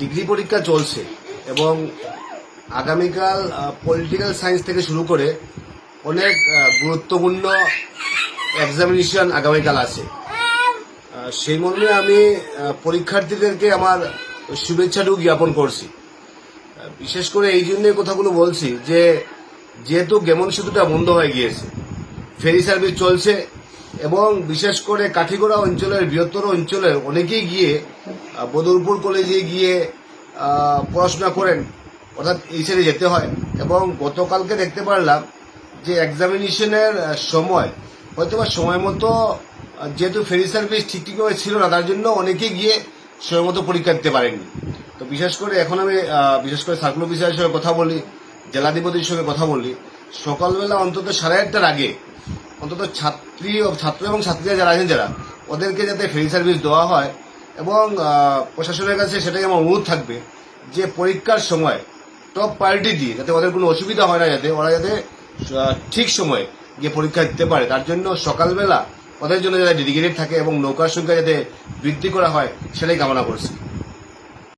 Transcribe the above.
Degree পরীক্ষা চলছে এবং আগামীকাল পলিটিক্যাল সায়েন্স থেকে শুরু করে অনেক গুরুত্বপূর্ণ এক্সামিনেশন আগামীকাল আছে। সেই মর্মে আমি পরীক্ষার্থীদেরকে আমার শুভেচ্ছাটুকু জ্ঞাপন করছি। বিশেষ করে এই জন্যই কথাগুলো বলছি যে, যেহেতু গেমন সেতুটা বন্ধ হয়ে গিয়েছে, ফেরি সার্ভিস চলছে এবং বিশেষ করে কাঠিগড়া অঞ্চলের, বৃহত্তর অঞ্চলের অনেকেই গিয়ে বদরপুর কলেজে গিয়ে পড়াশোনা করেন, অর্থাৎ এই সাইডে যেতে হয়। এবং গতকালকে দেখতে পারলাম যে এক্সামিনেশনের সময় হয়তো বা সময় মতো যেহেতু ফেরি সার্ভিস ঠিক ঠিকভাবে ছিল না, তার জন্য অনেকেই গিয়ে সময় মতো পরীক্ষা দিতে পারেননি। তো বিশেষ করে এখন আমি বিশেষ করে সার্কুল অফিসারের সঙ্গে কথা বলি, জেলাধিপতির সঙ্গে কথা বলি, সকালবেলা অন্তত সাড়ে আটটার আগে, অন্তত ছাত্রী, ছাত্র এবং ছাত্রীরা যারা আছেন যারা, ওদেরকে যাতে ফেরি সার্ভিস দেওয়া হয় এবং প্রশাসনের কাছে সেটাই আমার অনুরোধ থাকবে যে পরীক্ষার সময় টপ প্রায়োরিটি দিয়ে যাতে ওদের কোনো অসুবিধা হয় না, যাতে ওরা যাতে ঠিক সময়ে গিয়ে পরীক্ষা দিতে পারে। তার জন্য সকালবেলা ওদের জন্য যাতে ডেডিকেটেড থাকে এবং নৌকার সংখ্যা যাতে বৃদ্ধি করা হয়, সেটাই কামনা করছি।